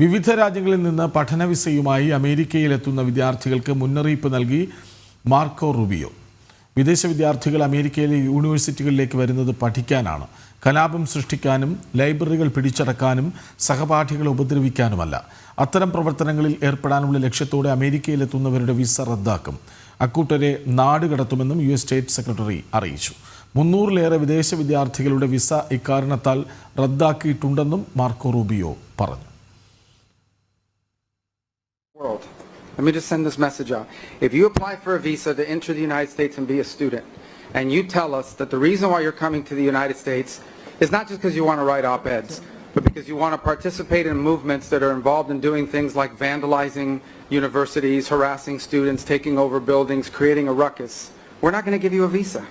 വിവിധ രാജ്യങ്ങളിൽ നിന്ന് പഠന വിസയുമായി അമേരിക്കയിലെത്തുന്ന വിദ്യാർത്ഥികൾക്ക് മുന്നറിയിപ്പ് നൽകി മാർക്കോ റുബിയോ. വിദേശ വിദ്യാർത്ഥികൾ അമേരിക്കയിലെ യൂണിവേഴ്സിറ്റികളിലേക്ക് വരുന്നത് പഠിക്കാനാണ്. കലാപം സൃഷ്ടിക്കാനും ലൈബ്രറികൾ പിടിച്ചടക്കാനും സഹപാഠികളെ ഉപദ്രവിക്കാനുമല്ല. അത്തരം പ്രവർത്തനങ്ങളിൽ ഏർപ്പെടാനുള്ള ലക്ഷ്യത്തോടെ അമേരിക്കയിലെത്തുന്നവരുടെ വിസ റദ്ദാക്കും. അക്കൂട്ടരെ നാട് കടത്തുമെന്നും യു എസ് സ്റ്റേറ്റ് സെക്രട്ടറി അറിയിച്ചു. മുന്നൂറിലേറെ വിദേശ വിദ്യാർത്ഥികളുടെ വിസ ഇക്കാരണത്താൽ റദ്ദാക്കിയിട്ടുണ്ടെന്നും മാർക്കോ റൂബിയോ പറഞ്ഞു. Let me just send this message out. If you apply for a visa to enter the United States and be a student, and you tell us that the reason why you're coming to the United States is not just because you want to write op-eds, but because you want to participate in movements that are involved in doing things like vandalizing universities, harassing students, taking over buildings, creating a ruckus, we're not going to give you a visa.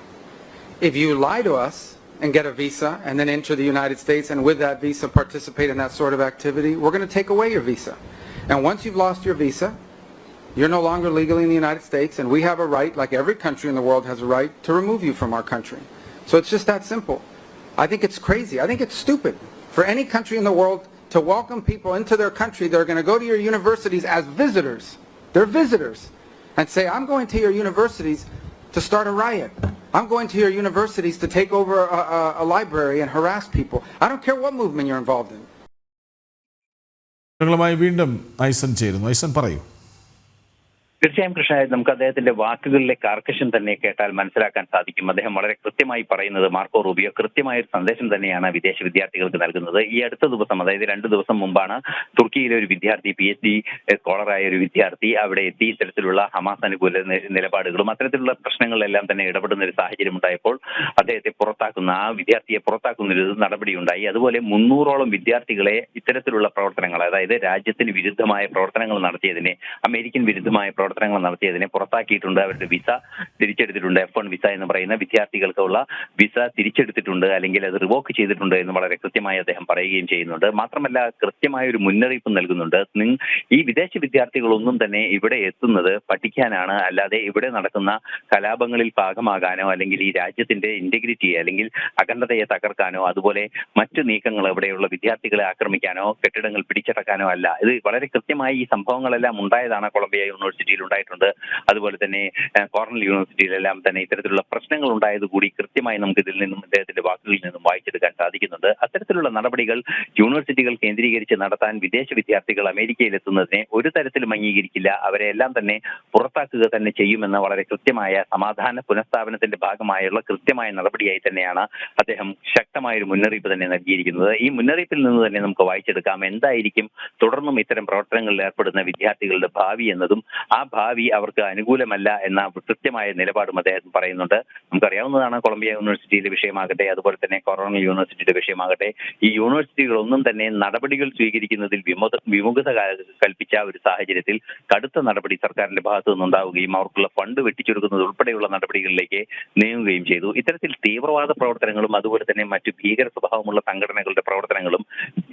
If you lie to us and get a visa and then enter the United States and with that visa participate in that sort of activity, we're going to take away your visa. And once you've lost your visa, you're no longer legally in the United States and we have a right, like every country in the world has a right, to remove you from our country. So it's just that simple. I think it's crazy. I think it's stupid for any country in the world to welcome people into their country that are going to go to your universities as visitors. They're visitors. And say, I'm going to your universities to start a riot. I'm going to your universities to take over a, a, a library and harass people. I don't care what movement you're involved in. വിവരങ്ങളുമായി വീണ്ടും ഐസൻ ചേരുന്നു ഐസൻ പറയൂ തീർച്ചയായും കൃഷ്ണ നമുക്ക് അദ്ദേഹത്തിന്റെ വാക്കുകളിലെ കാർക്കശം തന്നെ കേട്ടാൽ മനസ്സിലാക്കാൻ സാധിക്കും. അദ്ദേഹം വളരെ കൃത്യമായി പറയുന്നത് മാർക്കോ റൂബിയോ കൃത്യമായ ഒരു സന്ദേശം തന്നെയാണ് വിദേശ വിദ്യാർത്ഥികൾക്ക് നൽകുന്നത്. ഈ അടുത്ത ദിവസം അതായത് രണ്ട് ദിവസം മുമ്പാണ് തുർക്കിയിലെ ഒരു വിദ്യാർത്ഥി പി എച്ച് ഡി സ്കോളറായ ഒരു വിദ്യാർത്ഥി അവിടെ എത്തി. ഇത്തരത്തിലുള്ള ഹമാസ് അനുകൂല നിലപാടുകളും അത്തരത്തിലുള്ള പ്രശ്നങ്ങളിലെല്ലാം തന്നെ ഇടപെടുന്ന ഒരു സാഹചര്യം ഉണ്ടായപ്പോൾ അദ്ദേഹത്തെ പുറത്താക്കുന്ന ആ വിദ്യാർത്ഥിയെ പുറത്താക്കുന്ന ഒരു നടപടി ഉണ്ടായി അതുപോലെ മുന്നൂറോളം വിദ്യാർത്ഥികളെ ഇത്തരത്തിലുള്ള പ്രവർത്തനങ്ങൾ അതായത് രാജ്യത്തിന് വിരുദ്ധമായ പ്രവർത്തനങ്ങൾ നടത്തിയതിനെ അമേരിക്കൻ വിരുദ്ധമായ പ്രവർത്തനങ്ങൾ നടത്തിയതിനെ പുറത്താക്കിയിട്ടുണ്ട്. അവരുടെ വിസ തിരിച്ചെടുത്തിട്ടുണ്ട്. എഫ് വൺ വിസ എന്ന് പറയുന്ന വിദ്യാർത്ഥികൾക്കുള്ള വിസ തിരിച്ചെടുത്തിട്ടുണ്ട്. അല്ലെങ്കിൽ അത് റിവോക്ക് ചെയ്തിട്ടുണ്ട് എന്ന് വളരെ കൃത്യമായി അദ്ദേഹം പറയുകയും ചെയ്യുന്നുണ്ട്. മാത്രമല്ല കൃത്യമായ ഒരു മുന്നറിയിപ്പ് നൽകുന്നുണ്ട്. ഈ വിദേശ വിദ്യാർത്ഥികളൊന്നും തന്നെ ഇവിടെ എത്തുന്നത് പഠിക്കാനാണ്. അല്ലാതെ ഇവിടെ നടക്കുന്ന കലാപങ്ങളിൽ ഭാഗമാകാനോ അല്ലെങ്കിൽ ഈ രാജ്യത്തിന്റെ ഇന്റഗ്രിറ്റിയെ അല്ലെങ്കിൽ അഖണ്ഡതയെ തകർക്കാനോ അതുപോലെ മറ്റു നീക്കങ്ങൾ ഇവിടെയുള്ള വിദ്യാർത്ഥികളെ ആക്രമിക്കാനോ കെട്ടിടങ്ങൾ പിടിച്ചടക്കാനോ അല്ല. ഇത് വളരെ കൃത്യമായി ഈ സംഭവങ്ങളെല്ലാം ഉണ്ടായതാണ് കൊളംബിയ യൂണിവേഴ്സിറ്റിയിൽ ഉണ്ടായിട്ടുണ്ട്. അതുപോലെ തന്നെ കോർണൽ യൂണിവേഴ്സിറ്റിയിലെല്ലാം തന്നെ ഇത്തരത്തിലുള്ള പ്രശ്നങ്ങൾ ഉണ്ടായത് കൂടി കൃത്യമായി നമുക്ക് ഇതിൽ നിന്നും അദ്ദേഹത്തിന്റെ വാക്കുകളിൽ നിന്നും വായിച്ചെടുക്കാൻ സാധിക്കുന്നുണ്ട്. അത്തരത്തിലുള്ള നടപടികൾ യൂണിവേഴ്സിറ്റികൾ കേന്ദ്രീകരിച്ച് നടത്താൻ വിദേശ വിദ്യാർത്ഥികൾ അമേരിക്കയിൽ എത്തുന്നതിനെ ഒരു തരത്തിലും അംഗീകരിക്കില്ല. അവരെ എല്ലാം തന്നെ പുറത്താക്കുക തന്നെ ചെയ്യുമെന്ന വളരെ കൃത്യമായ സമാധാന പുനഃസ്ഥാപനത്തിന്റെ ഭാഗമായുള്ള കൃത്യമായ നടപടിയായി തന്നെയാണ് അദ്ദേഹം ശക്തമായ ഒരു മുന്നറിയിപ്പ് തന്നെ നൽകിയിരിക്കുന്നത്. ഈ മുന്നറിയിപ്പിൽ നിന്ന് തന്നെ നമുക്ക് വായിച്ചെടുക്കാം. എന്തായിരിക്കും തുടർന്നും ഇത്തരം പ്രവർത്തനങ്ങളിൽ ഏർപ്പെടുന്ന വിദ്യാർത്ഥികളുടെ ഭാവി എന്നതും ആ ഭാവി അവർക്ക് അനുകൂലമല്ല എന്ന കൃത്യമായ നിലപാടും അദ്ദേഹം പറയുന്നുണ്ട്. നമുക്കറിയാവുന്നതാണ് കൊളംബിയ യൂണിവേഴ്സിറ്റിയിലെ വിഷയമാകട്ടെ അതുപോലെ തന്നെ കൊറോണ യൂണിവേഴ്സിറ്റിയുടെ വിഷയമാകട്ടെ. ഈ യൂണിവേഴ്സിറ്റികളൊന്നും തന്നെ നടപടികൾ സ്വീകരിക്കുന്നതിൽ വിമുഖ വിമുഖത കൽപ്പിച്ച ഒരു സാഹചര്യത്തിൽ കടുത്ത നടപടി സർക്കാരിന്റെ ഭാഗത്തു നിന്നുണ്ടാവുകയും അവർക്കുള്ള ഫണ്ട് വെട്ടിച്ചുരുക്കുന്നത് ഉൾപ്പെടെയുള്ള നടപടികളിലേക്ക് നീങ്ങുകയും ചെയ്തു. ഇത്തരത്തിൽ തീവ്രവാദ പ്രവർത്തനങ്ങളും അതുപോലെ തന്നെ മറ്റു ഭീകര സ്വഭാവമുള്ള സംഘടനകളുടെ പ്രവർത്തനങ്ങളും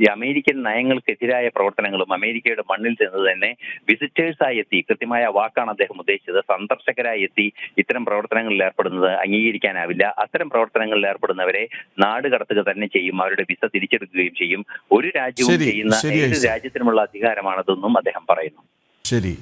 ഈ അമേരിക്കൻ നയങ്ങൾക്കെതിരായ പ്രവർത്തനങ്ങളും അമേരിക്കയുടെ മണ്ണിൽ ചെന്ന് തന്നെ വിസിറ്റേഴ്സായി എത്തി. കൃത്യമായ വാക്കാണ് അദ്ദേഹം ഉദ്ദേശിച്ചത്. സന്ദർശകരായി എത്തി. ഇത്തരം പ്രവർത്തനങ്ങളിൽ ഏർപ്പെടുന്നത് അംഗീകരിക്കാനാവില്ല. അത്തരം പ്രവർത്തനങ്ങളിൽ ഏർപ്പെടുന്നവരെ നാട് കടത്തുക തന്നെ ചെയ്യും. അവരുടെ വിസ തിരിച്ചെടുക്കുകയും ചെയ്യും. ഒരു രാജ്യവും ചെയ്യുന്ന ഏത്. രാജ്യത്തിനുമുള്ള അധികാരമാണതെന്നും അദ്ദേഹം പറയുന്നു. ശരി.